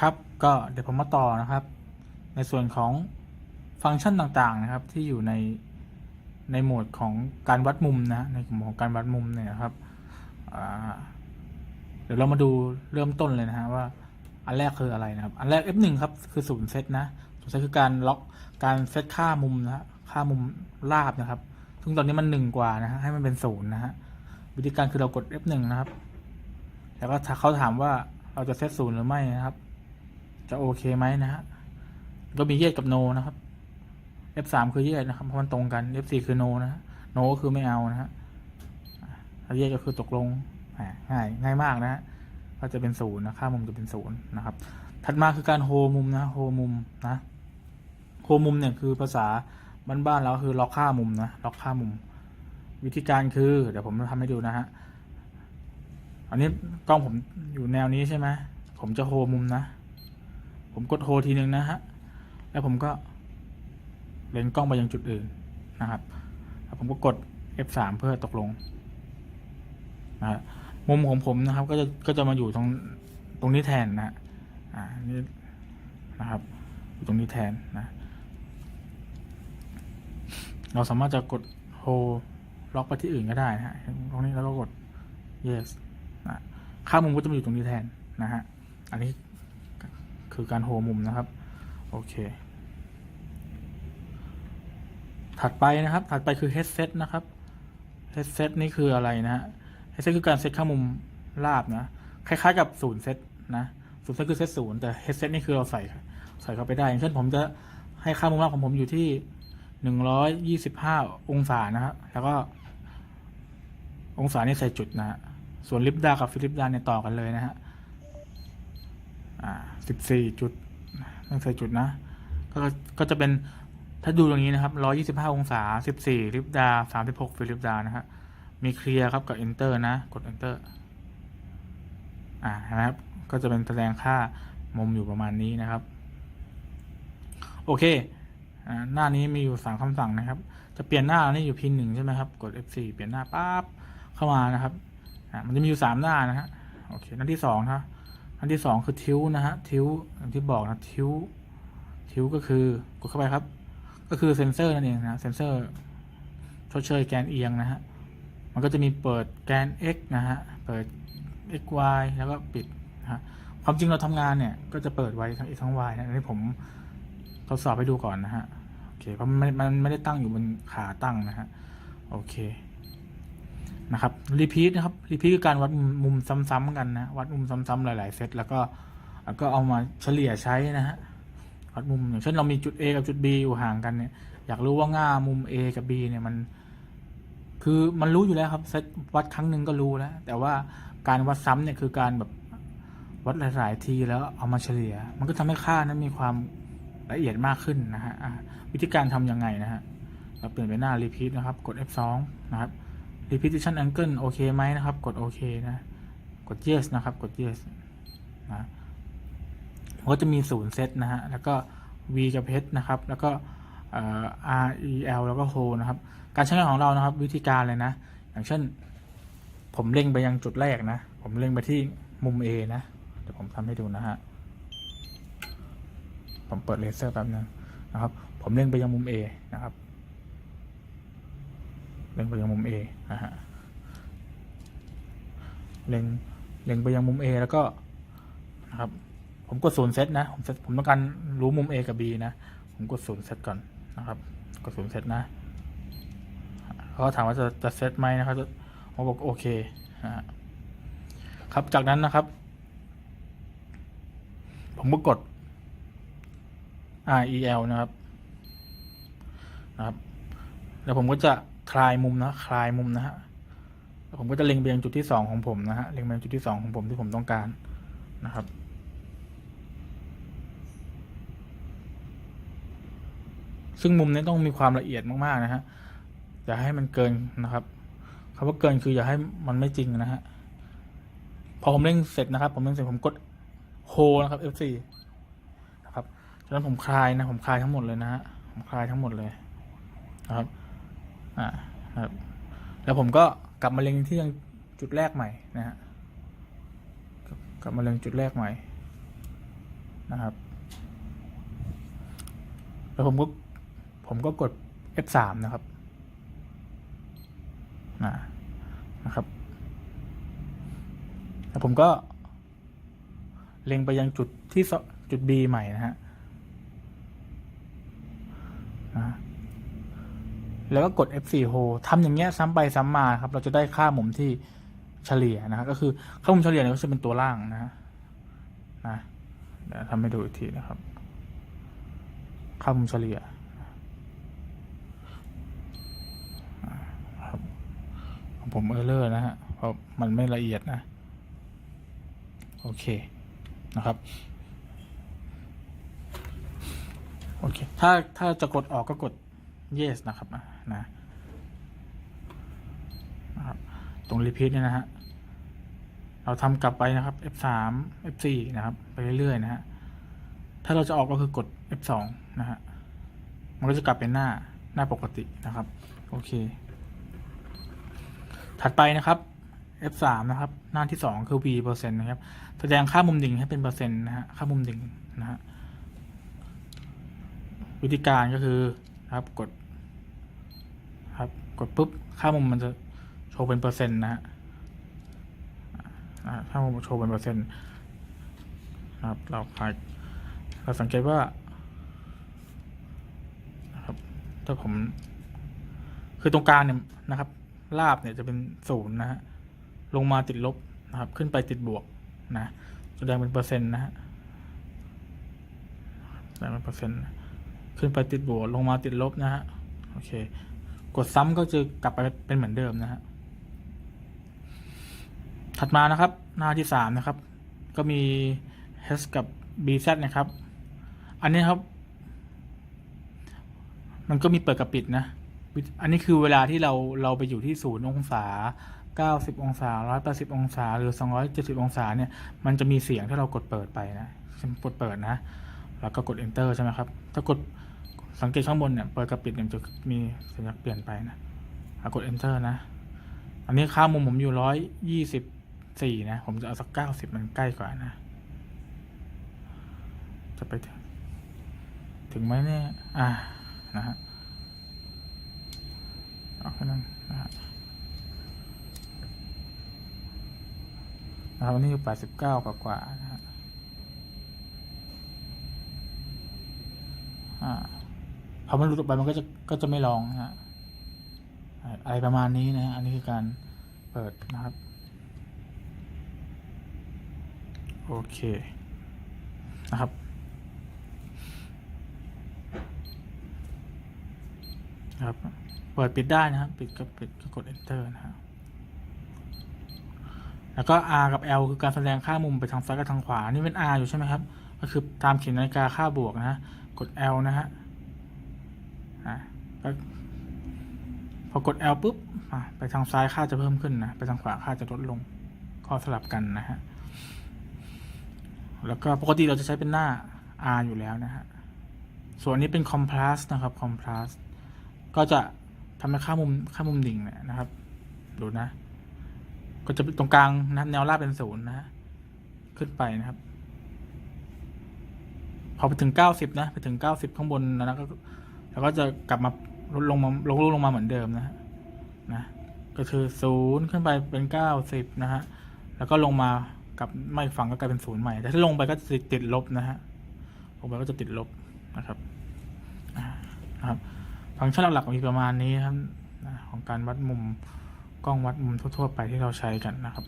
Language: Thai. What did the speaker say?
ครับก็เดี๋ยวผมมาต่อนะครับ ในส่วนของฟังก์ชันต่างๆนะครับ ที่อยู่ในในโหมดของการวัดมุมนะในกลุ่มของการวัดมุมเนี่ยนะครับเดี๋ยวเรามาดูเริ่มต้นเลยนะฮะว่าอันแรกคืออะไรนะครับ อันแรก F1 ครับคือศูนย์เซตนะศูนย์เซตคือการล็อกการเซตค่ามุมนะฮะค่ามุมราบนะครับ ซึ่งตอนนี้มันหนึ่งกว่านะฮะให้มันเป็นศูนย์นะฮะวิธีการคือเรากด F1 นะครับ แล้วก็เขาถามว่าเราจะเซตศูนย์หรือไม่นะครับ จะโอเคไหมนะฮะก็มีเยสกับโนนะครับ F3 คือเยสนะครับเพราะมันตรงกัน F4 คือโนนะฮะโนก็คือไม่เอานะฮะเยสก็คือตกลงอ่ง่ายง่ายมากนะฮะก็จะเป็นศูนย์นะค่ามุมจะเป็นศูนย์นะครับ ถัดมาคือการโฮมุมนะโฮมุมนะโฮมุมเนี่ยคือภาษาบ้านๆเราคือล็อกค่ามุมนะล็อกค่ามุม วิธีการคือ เดี๋ยวผมจะทำให้ดูนะฮะอันนี้กล้องผมอยู่แนวนี้ใช่ไหมผมจะโฮมุมนะ ผมกดโฮทีหนึ่งนะฮะ แล้วผมก็เล็งกล้องไปยังจุดอื่นนะครับแล้วผมก็กด F3 เพื่อตกลงนะฮะมุมของผมนะครับก็จะก็จะมาอยู่ตรงตรงนี้แทนนะฮะอ่านี่นะครับอยู่ตรงนี้แทนนะ เราสามารถจะกดโฮล็อกไปที่อื่นก็ได้นะฮะตรงนี้แล้วก็กด yes นะค่ามุมก็จะมาอยู่ตรงนี้แทนนะฮะ อันนี้ คือการโฮมุมนะครับ โอเค ถัดไปนะครับ ถัดไปคือ headset นะครับ headset นี่คืออะไรนะฮะ headset คือการเซตค่ามุมราบนะ คล้ายๆกับศูนย์เซตนะศูนย์เซตคือเซตศูนย์แต่ headset นี่คือเราใส่ใส่เข้าไปได้อย่างเช่นผมจะให้ค่ามุมราบของผมอยู่ที่หนึ่งร้อยยี่สิบห้าองศานะครับแล้วก็ องศานี่ใส่จุดนะฮะส่วนลิปดากับฟิลิปดาเนี่ยต่อกันเลยนะฮะ อ่าสิบสี่จุดต้องใส่จุดนะ ก็ก็จะเป็นถ้าดูตรงนี้นะครับร้อยี่สิบห้าองศาสิบสี่ลิปดาสามสิบหกฟิลิปดานะฮะมีเคลียร์ครับกับ enter นะ กด enter อ่านะครับ ก็จะเป็นแสดงค่ามุมอยู่ประมาณนี้นะครับ โอเคอหน้านี้มีอยู่สามคำสั่งนะครับ จะเปลี่ยนหน้านี่อยู่พินหนึ่งใช่ไหมครับ กด F4 เปลี่ยนหน้าปั๊บเข้ามานะครับอ่ามันจะมีอยู่สามหน้านะฮะ โอเค หน้าที่สองนะ ครันที่สองคือทิวนะฮะทิวอย่างที่บอกนะทิวทิวก็คือกดเข้าไปครับ ก็คือเซนเซอร์นั่นเองนะเซนเซอร์ชดเชยแกนเอียงนะฮะมันก็จะมีเปิดแกน x นะฮะเปิด x y แล้วก็ปิดนะฮะความจริงเราทำงานเนี่ยก็จะเปิดไว้ทั้ง x ทั้ง y นะอันนี้ผมทดสอบให้ดูก่อนนะฮะโอเคเพราะมันมันไม่ได้ตั้งอยู่บนขาตั้งนะฮะโอเค นะครับรีพีทนะครับรีพีทคือการวัดมุมซ้ำๆกันนะวัดมุมซ้ำๆหลาย ๆ เซตแล้วก็แล้วก็เอามาเฉลี่ยใช้นะฮะวัดมุมอย่างเช่นเรามีจุด A กับจุด B อยู่ห่างกันเนี่ยอยากรู้ว่าง่ามุม A กับ B เนี่ยมัน คือมันรู้อยู่แล้วครับเซตวัดครั้งหนึ่งก็รู้แล้ว แต่ว่าการวัดซ้ำเนี่ยคือการแบบวัดหลาย ๆ ทีแล้วเอามาเฉลี่ย มันก็ทำให้ค่านั้นมีความละเอียดมากขึ้นนะฮะวิธีการทำยังไงนะฮะเราเปลี่ยนไปหน้า repeat นะครับ กด F2 นะครับ repetition angle โอเคไหมนะครับ กดโอเคนะ กด yes นะครับ กด yes นะก็จะมีศูนย์เซตนะฮะ แล้วก็ v กับ h นะครับ แล้วก็ r e l แล้วก็ hold นะครับ การใช้งานของเรานะครับ วิธีการเลยนะ อย่างเช่น ผมเล็งไปยังจุดแรกนะ ผมเล็งไปที่มุม A นะ เดี๋ยวผมทำให้ดูนะฮะ ผมเปิดเลเซอร์แป๊บนึงนะครับ ผมเล็งไปยังมุม A นะครับ เล็งไปยังมุม A นะฮะเล็งเล็งไปยังมุม A แล้วก็นะครับผมกดศูนย์เซตนะผมเซตผมต้องการรู้มุม A กับ B นะ ผมกดศูนย์เซตก่อนนะครับกดศูนย์เซตนะเขาถามว่าจะจะเซตไหมนะครับผมบอกโอเคนะครับจากนั้นนะครับ ผมก็กด R E L นะครับนะครับ แล้วผมก็จะ คลายมุมนะคลายมุมนะฮะผมก็จะเล็งไปยังจุดที่สองของผมนะฮะเล็งไปยังจุดที่สองของผมที่ผมต้องการนะครับซึ่งมุมนี้ต้องมีความละเอียดมากๆนะฮะ อย่าให้มันเกินนะครับคำว่าเกินคืออย่าให้มันไม่จริงนะฮะ พอผมเล่งเสร็จนะครับ ผมเล่งเสร็จผมกดโฮนะครับ F4 นะครับจากนั้นผมคลายนะ ผมคลายทั้งหมดเลยนะฮะ ผมคลายทั้งหมดเลยนะครับ อ่าครับ แล้วผมก็กลับมาเล็งที่ยังจุดแรกใหม่นะฮะกลับมาเล็งจุดแรกใหม่นะครับ แล้วผมก็ผมก็กด F3 นะครับนะนะครับ แล้วผมก็เล็งไปยังจุดที่จุด B ใหม่นะฮะนะ แล้วก็กด F4 hold ทำอย่างเงี้ยซ้ำไปซ้ำมาครับ เราจะได้ค่ามุมที่เฉลี่ยนะฮะก็คือค่ามุมเฉลี่ยเนี่ยก็จะเป็นตัวล่างนะนะเดี๋ยวทำให้ดูอีกทีนะครับ ค่ามุมเฉลี่ยครับผมเออร์เลอร์นะฮะเพราะมันไม่ละเอียดนะ โอเคนะครับโอเค ถ้าถ้าจะกดออกก็กด yes นะครับนะนะครับ ตรง repeat เนี่ยนะฮะ เราทำกลับไปนะครับ F3 F4 นะครับ ไปเรื่อยๆนะฮะ ถ้าเราจะออกก็คือกด F2 นะฮะ มันก็จะกลับเป็นหน้าหน้าปกตินะครับ โอเค ถัดไปนะครับ F3 นะครับ หน้าที่สองคือ V เปอร์เซ็นต์นะครับ แสดงค่ามุมดิ่งให้เป็นเปอร์เซ็นต์นะฮะ ค่ามุมดิ่งนะฮะ วิธีการก็คือ ครับกดครับกดปุ๊บค่ามุมมันจะโชว์เป็นเปอร์เซ็นต์นะฮะค่ามุมโชว์เป็นเปอร์เซ็นต์ครับเราพายเราสังเกตว่านะครับถ้าผม คือตรงกลางเนี่ยนะครับลาบเนี่ยจะเป็นศูนย์นะฮะลงมาติดลบนะครับ ขึ้นไปติดบวกนะแสดงเป็นเปอร์เซ็นต์นะฮะแสดงเป็นเปอร์เซ็นต์ ขึ้นไปติดบวกลงมาติดลบนะฮะโอเค กดซ้ำก็จะกลับไปเป็นเหมือนเดิมนะฮะถัดมานะครับ หน้าที่สามนะครับ ก็มี h กับ bz นะครับ อันนี้ครับ มันก็มีเปิดกับปิดนะ อันนี้คือเวลาที่เราเราไปอยู่ที่ศูนย์องศา90 องศา 180 องศา หรือ 270 องศา เนี่ย มันจะมีเสียงถ้าเรากดเปิดไปนะกดเปิดนะ แล้วก็กด enter ใช่ไหมครับ ถ้ากด สังเกตข้างบนเนี่ยเปิดกับปิดเนี่ยมันจะมีสัญลักษณ์เปลี่ยนไปนะกด enter นะ อันนี้ค่ามุมผมอยู่124นะ ผมจะเอาสัก90มันใกล้กว่านะ จะไปถึงถึงไหมเนี่ย อ่า นะฮะเอาแค่นั้นนะฮะนะครับอันนี้คือแปดสิบเก้ากว่ากว่านะฮะอ่า พอมันหลุดออกไปมันก็จะก็จะไม่ร้องนะฮะอะไรประมาณนี้นะฮะอันนี้คือการเปิดนะครับ โอเคนะครับครับเปิดปิดได้นะครับ ปิดก็ปิดก็กด enter นะครับแล้วก็ R กับ L คือการแสดงค่ามุมไปทางซ้ายกับทางขวา นี่เป็น R อยู่ใช่ไหมครับ ก็คือตามเข็มนนาฬิกาค่าบวกนะ กด L นะฮะ อ่าก็พอกด L ปุ๊บอะไปทางซ้ายค่าจะเพิ่มขึ้นนะไปทางขวาค่าจะลดลงก็สลับกันนะฮะแล้วก็ปกติเราจะใช้เป็นหน้า R อยู่แล้วนะฮะส่วนนี้เป็น Contrast นะครับ Contrast ก็จะทำให้ค่ามุมค่ามุมดิ่งเนี่ยนะครับดูนะ ก็จะตรงกลางนะแนวราบเป็นศูนย์นะฮะขึ้นไปนะครับ พอไปถึงเก้าสิบนะ ไปถึงเก้าสิบข้างบนนะก็ แล้วก็จะกลับมาลดลงมาลงลงมาเหมือนเดิมนะฮะนะก็คือศูนย์ขึ้นไปเป็นเก้าสิบนะฮะแล้วก็ลงมากับไม่ฝั่งก็กลายเป็นศูนย์ใหม่ แต่ถ้าลงไปก็จะติดติดลบนะฮะลงไปก็จะติดลบนะครับนะครับฟังก์ชันหลักๆมีประมาณนี้ครับนะของการวัดมุมกล้องวัดมุมทั่ว ๆ ไปที่เราใช้กันนะครับ